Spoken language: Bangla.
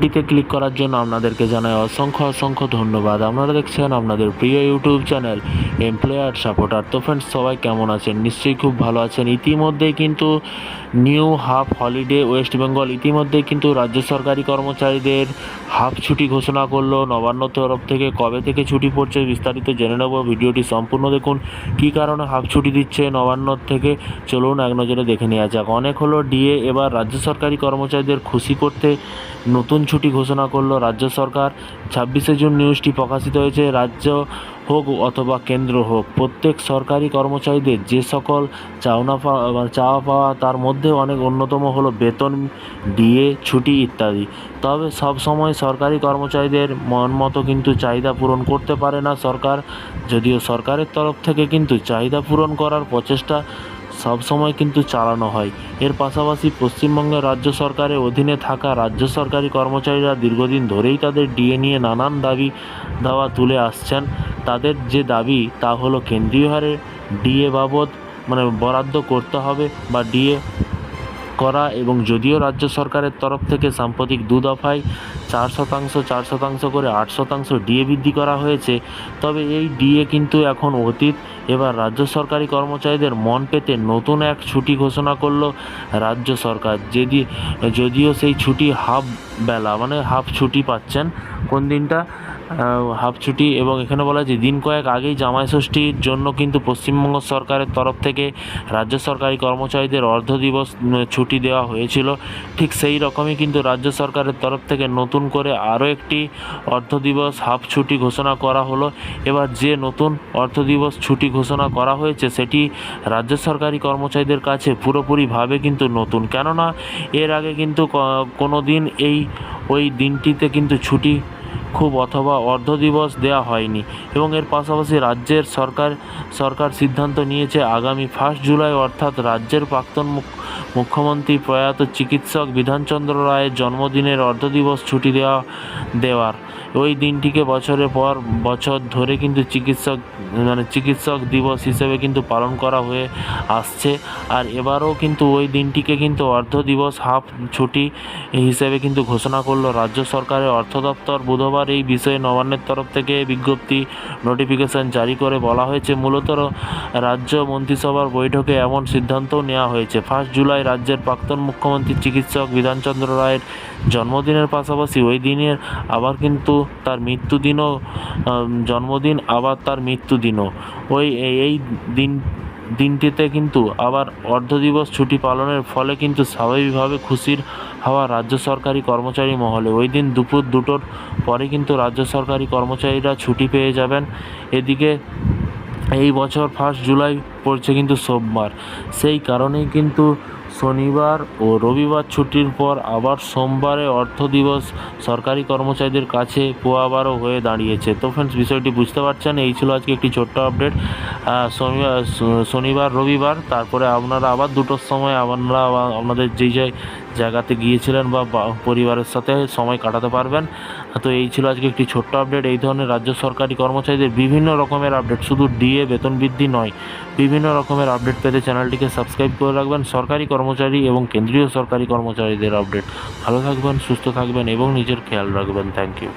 এটিতে ক্লিক করার জন্য আপনাদেরকে জানাই অসংখ্য অসংখ্য ধন্যবাদ। আপনারা দেখছেন আপনাদের প্রিয় ইউটিউব চ্যানেল এমপ্লয়ার সাপোর্টার তো ফ্রেন্ডস সবাই কেমন আছেন? নিশ্চয়ই খুব ভালো আছেন। ইতিমধ্যেই কিন্তু new half holiday West Bengal ইতিমধ্যেই কিন্তু রাজ্য সরকারি কর্মচারীদের হাফ ছুটি ঘোষণা করল। নবান্ন তরফ থেকে কবে থেকে ছুটি পড়ছে বিস্তারিত জেনে নেব। ভিডিওটি সম্পূর্ণ দেখুন। কী কারণে হাফ ছুটি দিচ্ছে নবান্ন থেকে? চলুন এক নজরে দেখে নেওয়া যাক। অনেক হলো ডিএ এবার রাজ্য সরকারি কর্মচারীদের খুশি করতে নতুন ছুটি ঘোষণা করল রাজ্য সরকার। ছাব্বিশে জুন নিউজটি প্রকাশিত হয়েছে, রাজ্য হোক অথবা কেন্দ্র হোক। প্রত্যেক সরকারি কর্মচারীদের যে সকল চাওনা পাওয়া মানে চাওয়া পাওয়া, তার মধ্যে অনেক অন্যতম হলো বেতন, ডিএ, ছুটি ইত্যাদি। তবে সব সময় সরকারি কর্মচারীদের মন মতো কিন্তু চাহিদা পূরণ করতে পারে না সরকার। যদিও সরকারের তরফ থেকে কিন্তু চাহিদা পূরণ করার প্রচেষ্টা সবসময় কিন্তু চালানো হয়। এর পাশাপাশি পশ্চিমবঙ্গ রাজ্য সরকারের অধীনে থাকা রাজ্য সরকারি কর্মচারীরা দীর্ঘদিন ধরেই তাদের ডিএ নিয়ে নানান দাবি দাওয়া তুলে আসছেন। তাদের যে দাবি, তা হলো কেন্দ্রীয় হারে ডিএ বাবদ মানে বরাদ্দ করতে হবে বা ডিএ করা এবং যদিও রাজ্য সরকারের তরফ থেকে সাম্প্রতিক দু দফায় চার শতাংশ চার শতাংশ করে আট শতাংশ ডিএ বৃদ্ধি করা হয়েছে, তবে এই ডিএ কিন্তু এখন অতীত। এবার রাজ্য সরকারি কর্মচারীদের মন পেতে নতুন এক ছুটি ঘোষণা করল রাজ্য সরকার। যেদি, যদিও সেই ছুটি হাফ বেলা মানে হাফ ছুটি পাচ্ছেন। কোন দিনটা? হাফ ছুটি এবং এখানে বলা যে দিন কয়েক আগেই জামাই ষষ্ঠীর জন্য কিন্তু পশ্চিমবঙ্গ সরকারের তরফ থেকে রাজ্য সরকারি কর্মচারীদের অর্ধ দিবস ছুটি দেওয়া হয়েছিল। ঠিক সেই রকমই কিন্তু রাজ্য সরকারের তরফ থেকে নতুন করে আরও একটি অর্ধ দিবস হাফ ছুটি ঘোষণা করা হলো। এবার যে নতুন অর্থ দিবস ছুটি ঘোষণা করা হয়েছে, সেটি রাজ্য সরকারি কর্মচারীদের কাছে পুরোপুরিভাবে কিন্তু নতুন। কেননা, এর আগে কিন্তু কোনো দিন এই, ওই দিনটিতে কিন্তু ছুটি খুব অথবা অর্ধ দিবস দেওয়া হয়নি এবং এর পাশাপাশি রাজ্যের সরকার সরকার সিদ্ধান্ত নিয়েছে আগামী ফার্স্ট জুলাই অর্থাৎ রাজ্যের প্রাক্তন মুখ- মুখ্যমন্ত্রী প্রয়াত চিকিৎসক বিধানচন্দ্র রায়ের জন্মদিনের অর্ধ দিবস ছুটি দেওয়া দেওয়ার। ওই দিনটিকে বছরের পর বছর ধরে কিন্তু চিকিৎসক মানে চিকিৎসক দিবস হিসেবে কিন্তু পালন করা হয়ে আসছে। আর এবারও কিন্তু ওই দিনটিকে কিন্তু অর্ধ দিবস হাফ ছুটি হিসেবে কিন্তু ঘোষণা করল রাজ্য সরকারের অর্থ দপ্তর। বুধবার এই বিষয়ে নবান্নের তরফ থেকে বিজ্ঞপ্তি নোটিফিকেশন জারি করে বলা হয়েছে। মূলত রাজ্য মন্ত্রিসভার বৈঠকে এমন সিদ্ধান্তও নেওয়া হয়েছে। ফার্স্ট জুলাই রাজ্যের প্রাক্তন মুখ্যমন্ত্রী চিকিৎসক বিধানচন্দ্র রায়ের জন্মদিনের পাশাপাশি ওই দিনের আবার কিন্তু তার মৃত্যুদিনও জন্মদিন, আবার তার মৃত্যুদিনও। ওই, এই দিন, দিনটিতে কিন্তু আবার অর্ধ দিবস ছুটি পালনের ফলে কিন্তু স্বাভাবিকভাবে খুশির হাওয়া রাজ্য সরকারি কর্মচারী মহলে। ওই দিন দুপুর দুটোর পরে কিন্তু রাজ্য সরকারি কর্মচারীরা ছুটি পেয়ে যাবেন। এদিকে এই বছর ফার্স্ট জুলাই পড়ছে কিন্তু সোমবার। সেই কারণেই কিন্তু শনিবার ও রবিবার ছুটির পর আবার সোমবারে অর্থ দিবস সরকারি কর্মচারীদের কাছে পোয়াবারও হয়ে দাঁড়িয়েছে। তো ফ্রেন্ডস বিষয়টি বুঝতে পারছেন, এই ছিল আজকে একটি ছোট্ট আপডেট শনিবার, রবিবার, তারপরে আপনারা আবার দুটোর সময় আপনারা আপনাদের যেই যে জায়গাতে গিয়েছিলেন বা পরিবারের সাথে সময় কাটাতে পারবেন। তো এই ছিল আজকে একটি ছোট্ট আপডেট এই ধরনের রাজ্য সরকারি কর্মচারীদের বিভিন্ন রকমের আপডেট শুধু ডিএ বেতন বৃদ্ধি নয়, বিভিন্ন রকমের আপডেট পেতে চ্যানেলটিকে সাবস্ক্রাইব করে রাখবেন। সরকারি কর্মচারী এবং কেন্দ্রীয় সরকারি কর্মচারীদের আপডেট। ভালো থাকবেন, সুস্থ থাকবেন এবং নিজের খেয়াল রাখবেন। Thank you